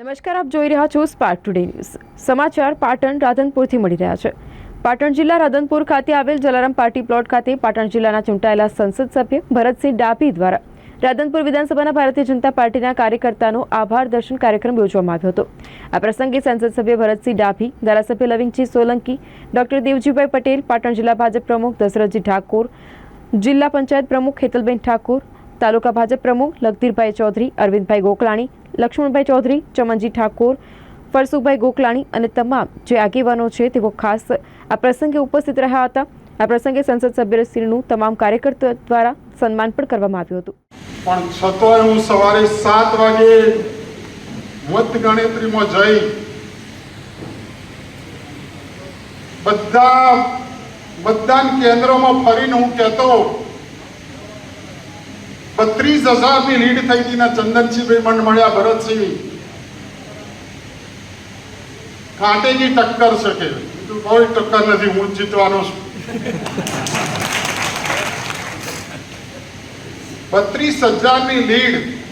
નમસ્કાર, આપ જોઈ રહ્યા છો સ્પાર્ક ટુડે ન્યૂઝ સમાચાર પાટણ રાધનપુરથી મળી રહ્યા છે. પાટણ જિલ્લા રાધનપુર ખાતે આવેલ જલારામ પાર્ટી પ્લોટ ખાતે પાટણ જિલ્લાના ચૂંટાયેલા સંસદ સભ્ય ભરતસિંહ ડાભી દ્વારા રાધનપુર વિધાનસભાના ભારતીય જનતા પાર્ટીના કાર્યકર્તાનો આભાર દર્શન કાર્યક્રમ યોજવામાં આવ્યો હતો. આ પ્રસંગે સંસદ સભ્ય ભરતસિંહ ડાભી, ધારાસભ્ય લવિંગજી સોલંકી, ડોક્ટર દેવજીભાઈ પટેલ, પાટણ જિલ્લા ભાજપ પ્રમુખ દશરથજી ઠાકોર, જિલ્લા પંચાયત પ્રમુખ હેતલબેન ઠાકોર, તાલુકા ભાજપ પ્રમુખ લગધીરભાઈ ચૌધરી, અરવિંદભાઈ ગોકલાણી લક્ષ્મણભાઈ ચૌધરી, ચમનજી ઠાકોર ફરસુભાઈ ગોકલાણી અને તમામ જે આગેવાનો છે તેઓ ખાસ આ પ્રસંગે ઉપસ્થિત રહ્યા હતા. આ પ્રસંગે સંસદ સભ્યશ્રીનું તમામ કાર્યકર્તા દ્વારા સન્માન પણ કરવામાં આવ્યું હતું. પણ છતોય હું સવારે સાત વાગે મત ગણતરીમાં જઈ બધા મતદાન કેન્દ્રોમાં ફરીને હું કહેતો બત્રીસ હજારની લીડ થઈ હતી ચંદનસિંહભાઈ મંડ મળ્યા ભરતસિંહ. કાંટેની ટક્કર છે કે? કોઈ ટક્કર નથી, હું જીતવાનો છું. બત્રીસ હજારની લીડ.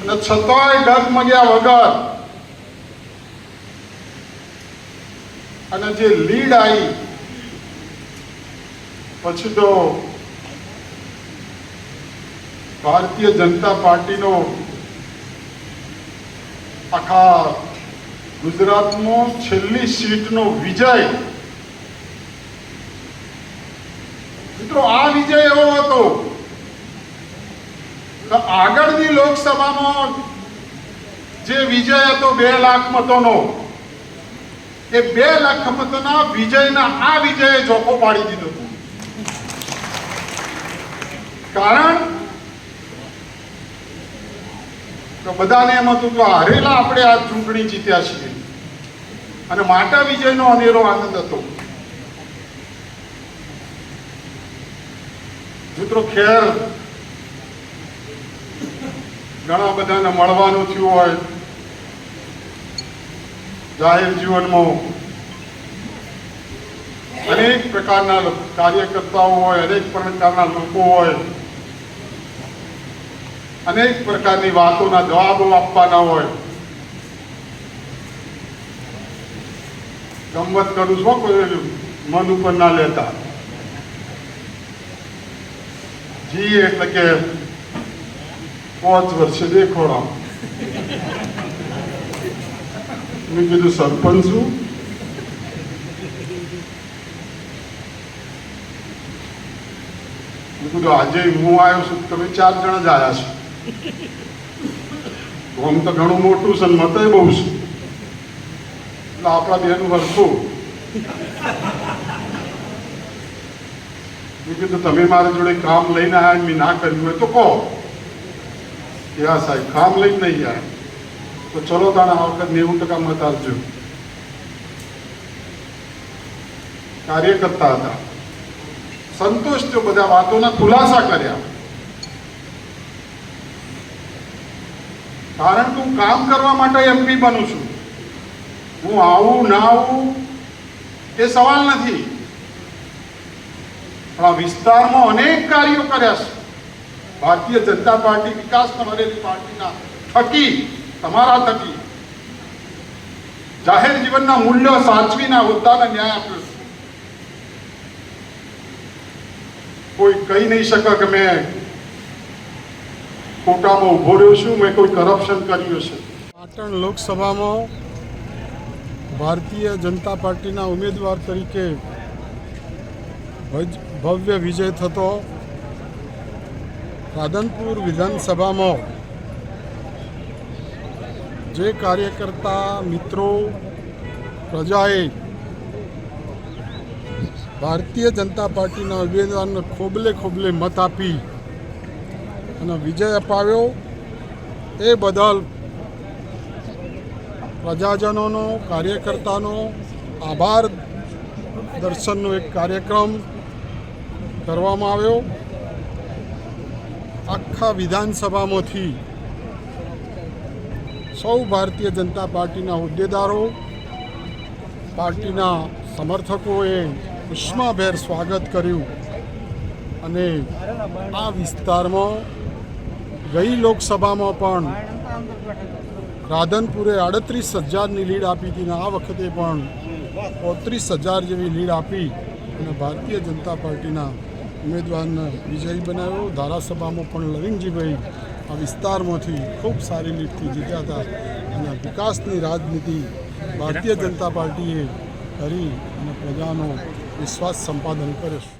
અને છતાંય ડગમગ્યા વગર. અને જે લીડ આવી પછી તો ભારતીય જનતા પાર્ટીનો આખા ગુજરાતમાં છેલ્લી સીટનો વિજય. મિત્રો, આ વિજય એવો હતો આગળની લોકસભામાં જે વિજય હતો બે લાખ મતોનો, એ બે લાખ મતોના વિજયના આ વિજયે જોખો પાડી દીધો કારણ કે બધાને એમ હતું કે હારેલા આપણે આ ચૂંટણી જીત્યા છીએ. અને માટા વિજયનો અનેરો આનંદ હતો. મિત્રો ખેર ઘણા બધાને મળવાનું થયું હોય. જાહેર જીવનમાં અનેક પ્રકારના કાર્યકર્તાઓ હોય, અનેક પ્રકારના લોકો હોય. અનેક પ્રકારની વાતોના જવાબો આપવાના હોય. ગમત કરું હો, કોઈ મન ઉપર ના લેતા. જી એટલે કે પાંચ વર્ષે દેખોડા મેં કીધું સરપંચ છું. મેં કીધું આજે હું આવ્યો છું તમે ચાર જણા જ આવ્યા છો. આમ તો ઘણું મોટું છે ને મતય બહુ છે. એટલે આપણા બેનું હરખું. મેં કીધું, તમે મારી જોડે કામ લઈને આવ્યા મેં ના કર્યું હોય તો કહો. કે હા સાહેબ કામ લઈને નહીં આવ્યા તો ચલો તાણે આ વખત નેવું ટકા મત આપજો. કાર્યકર્તા હતા. સંતોષ જો બધા વાતોના ખુલાસા કર્યા. કારણ કે હું કામ કરવા માટે એમપી બનું છું. હું આવું, ના આવું, એ સવાલ નથી. પણ આ વિસ્તારમાં અનેક કાર્યો કર્યા છે. ભારતીય જનતા પાર્ટી વિકાસ કરેલી પાર્ટીના થકી, તમારા થકી. જાહેર જીવનના મૂલ્યો સાચવીના હોદ્દાને ન્યાય આપ્યો કોઈ કહી નહીં શકે કે મેં ખોટામાં ઊભો રહ્યો છું, મેં કોઈ કરપ્શન કર્યું છે પાટણ લોકસભામાં ભારતીય જનતા પાર્ટીના ઉમેદવાર તરીકે ભવ્ય વિજય થતો રાધનપુર વિધાનસભામાં જે કાર્યકર્તા મિત્રો, પ્રજાએ ભારતીય જનતા પાર્ટીના ઉમેદવારને ખોબલે ખોબલે મત આપી અને વિજય અપાવ્યો. એ બદલ પ્રજાજનોનો, કાર્યકર્તાનો આભાર. દર્શનનો એક કાર્યક્રમ કરવામાં આવ્યો. આખા વિધાનસભામાંથી સૌ ભારતીય જનતા પાર્ટીના હોદ્દેદારો, પાર્ટીના સમર્થકોએ ઉષ્માભેર સ્વાગત કર્યું. અને આ વિસ્તારમાં ગઈ લોકસભામાં પણ રાધનપુરે આડત્રીસ હજારની લીડ આપી હતી અને આ વખતે પણ પોત્રીસ હજાર જેવી લીડ આપી અને ભારતીય જનતા પાર્ટીના ઉમેદવારને વિજયી બનાવ્યો. ધારાસભામાં પણ લવિંગજીભાઈ આ વિસ્તારમાંથી ખૂબ સારી લીડથી જીત્યા હતા અને વિકાસની રાજનીતિ ભારતીય જનતા પાર્ટીએ કરી અને પ્રજાનો વિશ્વાસ સંપાદન કર્યો.